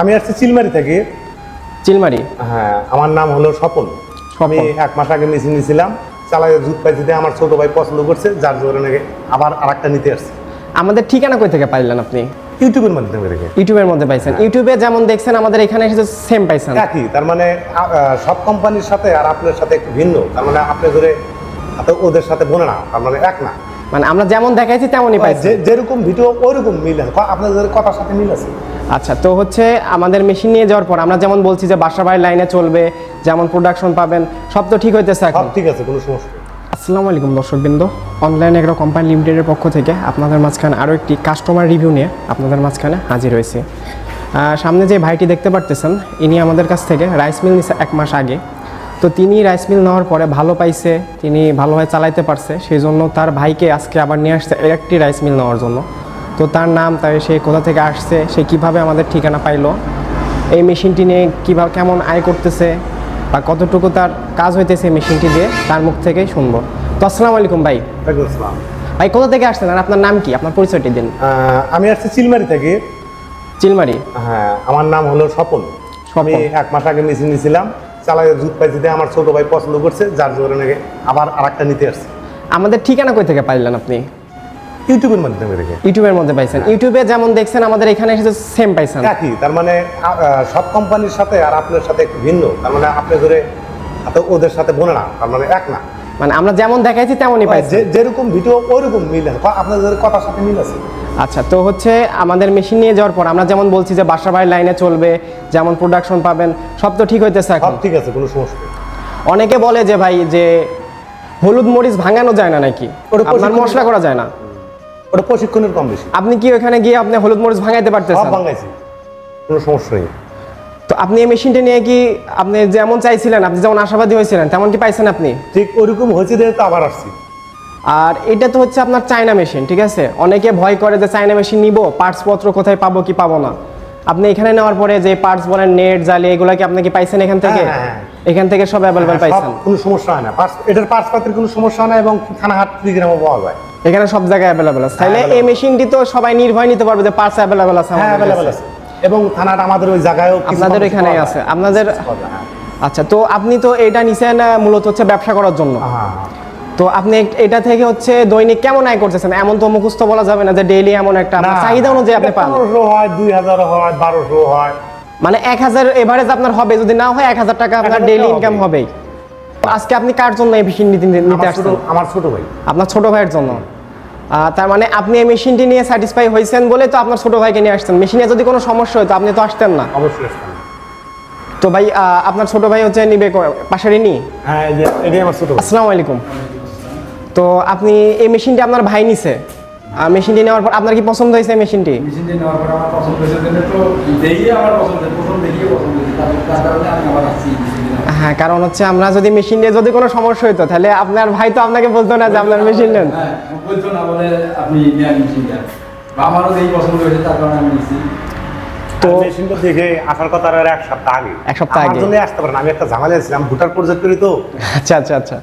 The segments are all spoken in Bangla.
আমি আসছি চিলমারি থেকে। চিলমারি? হ্যাঁ আমার নাম হলো স্বপন। আমি এক মাস আগে মেশিন নিয়েছিলাম চালাই দুধ পাইছি দিয়ে আমার ছোট ভাই পছন্দ করছে যার জন্য আবার আর একটা নিতে আসছে। আমাদের ঠিকানা কই থেকে পাইলেন আপনি? ইউটিউবের মাধ্যমে রেখে ইউটিউবের মধ্যে পাইছেন। ইউটিউবে যেমন দেখছেন আমাদের এখানে এসে সেম পাইছেন। একই তার মানে সব কোম্পানির সাথে আর আপনার সাথে একটু ভিন্ন। তার মানে আপনি ধরে ওদের সাথে বোনে না তার মানে এক না। মানে আমরা যেমন দেখাইছি তেমনই পাইছি। যেরকম ভিডিও ওইরকম মিল আছে আপনাদের কথার সাথে মিল আছে? আচ্ছা তো হচ্ছে আমাদের মেশিন নিয়ে যাওয়ার পর আমরা যেমন বলছি যে বাসা বাড়ির লাইনে চলবে যেমন প্রোডাকশন পাবেন সব তো ঠিক হইতেছে এখন। ঠিক আছে কোনো সমস্যা আসসালামু আলাইকুম দর্শকবৃন্দ। অনলাইন এগ্রো কোম্পানি লিমিটেডের পক্ষ থেকে আপনাদের মাঝখানে আরও একটি কাস্টমার রিভিউ নিয়ে আপনাদের মাঝখানে হাজির হয়েছে। সামনে যে ভাইটি দেখতে পারতেছেন ইনি আমাদের কাছ থেকে রাইস মিল নিছে এক মাস আগে। তো তিনি রাইস মিল নেওয়ার পরে ভালো পাইছে তিনি ভালোভাবে চালাইতে পারছে সেই জন্য তার ভাইকে আজকে আবার নিয়ে আসছে একটি রাইস মিল নেওয়ার জন্য। তো তার নাম তাই সে কোথা থেকে আসছে সে কীভাবে আমাদের ঠিকানা পাইলো এই মেশিনটি নিয়ে কীভাবে কেমন আয় করতেছে বা কতটুকু তার কাজ হইতেছে মেশিনটি দিয়ে তার মুখ থেকেই শুনব। তো আসসালামু আলাইকুম ভাই। ভাই কোথা থেকে আসছেন আর আপনার নাম কি? আপনার পরিচয়টি দিন। আমি আসছি চিলমারি থেকে। চিলমারি? হ্যাঁ আমার নাম হলো স্বপন। আমি এক মাস আগে মেশিন নিয়েছিলাম চালাই দুধ পাইছি দিয়ে আমার ছোট ভাই পছন্দ করছে যার জন্য নাকি আবার আর একটা নিতে আসছে। আমাদের ঠিকানা কই থেকে পাইলেন আপনি? ইউটিউবের মাধ্যমে দেখে। ইউটিউবের মধ্যে পাইছেন। ইউটিউবে যেমন দেখছেন আমাদের এখানে এসে সেম পাইছেন। একই তার মানে সব কোম্পানির সাথে আর আপনার সাথে একটু ভিন্ন। তার মানে আপনি ধরে ওদের সাথে বোনে না তার মানে এক না। মানে আমরা যেমন দেখাইছি তেমনই পাইছি। যে- যেরকম ভিডিও ওইরকম মিল আপনাদের কথার সাথে মিল আছে? আচ্ছা তো হচ্ছে আমাদের মেশিন নিয়ে যাওয়ার পর আমরা যেমন বলছি যে বাসা বাড়ির লাইনে চলবে যেমন প্রোডাকশন পাবেন সব তো ঠিক হইতেছে এখন। ঠিক আছে কোনো সমস্যা অনেকে বলে যে ভাই যে হলুদ মরিচ ভাঙানো যায় না নাকি? আপনার মশলা করা যায় না। ওটা প্রশিক্ষণের কম বেশি। আপনি কি ওখানে গিয়ে আপনি হলুদ মরিচ ভাঙাইতে পারতেছেন? বাংলাইছি কোনো সমস্যা নেই। আপনি এই মেশিনটা নিয়ে কি আপনি যেমন চাইছিলেন আপনি যেমন আশাবাদী হয়েছিলেন তেমন কি পাইছেন আপনি? ঠিক ওইরকম হয়েছে দেখে তো আবার আসছি। আর এটা তো হচ্ছে আপনার চায়না মেশিন ঠিক আছে? অনেকে ভয় করে যে চায়না মেশিন নিব পার্টস পত্র কোথায় পাবো কি পাবো না। আপনি এখানে নেওয়ার পরে যে পার্টস বলেন নেট জালি এগুলা কি আপনি কি পাইছেন এখান থেকে? হ্যাঁ, হ্যাঁ, এখান থেকে সব অ্যাভেলেবেল হ্যাঁ, পাইছেন। কোনো সমস্যা হয় না। এটার পার্স পাতির কোনো সমস্যা হয় না এবং থানাহাট কুড়িগ্রামও পাওয়া যায়। এখানে সব জায়গায় অ্যাভেলেবেল আছে। তাহলে এই মেশিনটি তো সবাই নির্ভয় নিতে পারবে যে পার্টস অ্যাভেলেবেল আছে হ্যাঁ অ্যাভেলেবেল। আছে। এবং থানাটা আমাদের ওই জায়গায়ও আপনাদের পাওয়া আছে। আপনাদের হ্যাঁ। আচ্ছা তো আপনি তো এটা নিছেন মূলত হচ্ছে ব্যবসা করার জন্য। হ্যাঁ তো আপনি এটা থেকে হচ্ছে দৈনিক কেমন আয় করতেছেন? এমন তো মুখস্থ বলা যাবে না যে ডেইলি এমন একটা চাহিদা অনুযায়ী আপনি পান। পনেরোশো হয় দুই হাজার হয় বারোশো হয়। মানে এক হাজার এভারেজ আপনার হবে যদি না হয় এক হাজার টাকা আপনার ডেইলি ইনকাম হবে। হবেই। আজকে আপনি কার জন্য এই মেশিন নিতে নিতে আসছেন? আমার ছোট ভাই। আপনার ছোট ভাইয়ের জন্য? তার মানে আপনি এই মেশিনটি নিয়ে স্যাটিসফাই হয়েছেন বলে তো আপনার ছোট ভাইকে নিয়ে আসছেন। মেশিনে যদি কোনো সমস্যা হতো আপনি তো আসতেন না। অবশ্যই তো ভাই আপনার ছোট ভাই হচ্ছে নিবে পাশেরই নি হ্যাঁ আসসালামু আলাইকুম। তো আপনি এই মেশিনটি আপনার ভাই নিছে। আহ, মেশিনটি নেওয়ার পর আপনার কি পছন্দ হয়েছে মেশিনটি? মেশিনটি নেওয়ার পর আমার পছন্দ হয়েছে তো আমার পছন্দ দেখিয়ে পছন্দ হ্যাঁ কারণ হচ্ছে আমরা যদি মেশিন নিয়ে যদি কোনো সমস্যা হতো তাহলে আপনার ভাই তো আপনাকে বলতো না যে আপনার মেশিন নেন। হ্যাঁ বলছো না বলে আপনি নেন মেশিনটা বা আমারও দেখি পছন্দ হয়েছে তার কারণে আমি নিচ্ছি তো তো মেশিনটা দেখে আসার কথা আর এক সপ্তাহ আগে। এক সপ্তাহ আগে। জন্য আসতে পারেন আমি একটা ঝামেলা ছিলাম ভোটার প্রজেক্ট করি তো। আচ্ছা আচ্ছা আচ্ছা।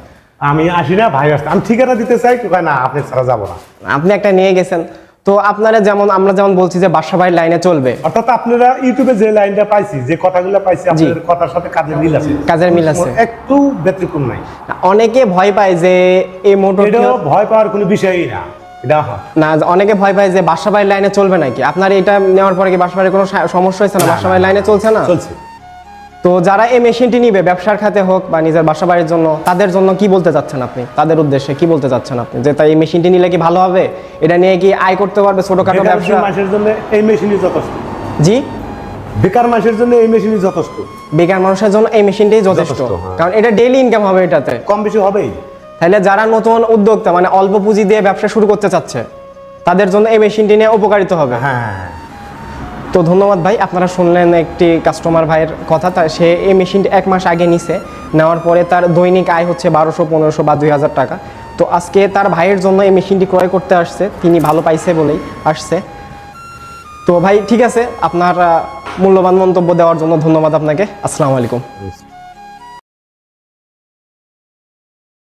আমি আসি না ভাই আসতে। আমি ঠিকানা দিতে চাই না আপনি ছাড়া যাব না। আপনি একটা নিয়ে গেছেন। তো আপনারা যেমন আমরা যেমন বলছি যে বাসা বাড়ির লাইনে চলবে। অর্থাৎ আপনারা ইউটিউবে যে লাইনটা পাইছি যে কথাগুলো পাইছি আপনাদের কথার সাথে কাজের মিল আছে। কাজের মিল আছে। একটু ব্যতিক্রম নাই। অনেকে ভয় পায় যে এই মোটর ভয় পাওয়ার কোনো বিষয়ই না। না অনেকে ভয় পায় যে বাসা বাড়ির লাইনে চলবে নাকি? আপনার এটা নেওয়ার পরে কি বাসা বাড়ির কোনো সমস্যা হয়েছে না? বাসা বাড়ির লাইনে চলছে না? চলছে। তো যারা এই মেশিনটি নিবে ব্যবসার খাতে হোক বা নিজের বাসা বাড়ির জন্য তাদের জন্য কি বলতে চাচ্ছেন আপনি? তাদের উদ্দেশ্যে কি বলতে চাচ্ছেন আপনি? যে তাই এই মেশিনটি নিলে কি ভালো হবে? এটা নিয়ে কি আয় করতে পারবে ছোটখাটো ব্যবসা? মাসের জন্য এই মেশিনই যথেষ্ট। জি? বেকার মাসের জন্য এই মেশিনই যথেষ্ট। বেকার মানুষের জন্য এই মেশিনটাই যথেষ্ট। যথেষ্ট, হ্যাঁ। কারণ এটা ডেইলি ইনকাম হবে এটাতে। কম বেশি হবেই। তাহলে যারা নতুন উদ্যোক্তা মানে অল্প পুঁজি দিয়ে ব্যবসা শুরু করতে চাচ্ছে তাদের জন্য এই মেশিনটি নিয়ে উপকারিত হবে। হ্যাঁ হ্যাঁ, হ্যাঁ। তো ধন্যবাদ ভাই, আপনারা শুনলেন একটি কাস্টমার ভাইয়ের কথা। তা সে এই মেশিনটি এক মাস আগে নিছে, নেওয়ার পরে তার দৈনিক আয় হচ্ছে বারোশো, পনেরোশো বা দুই হাজার টাকা। তো আজকে তার ভাইয়ের জন্য এই মেশিনটি ক্রয় করতে আসছে, তিনি ভালো পাইছে বলেই আসছে। তো ভাই, ঠিক আছে, আপনার মূল্যবান মন্তব্য দেওয়ার জন্য ধন্যবাদ আপনাকে। আসসালামু আলাইকুম।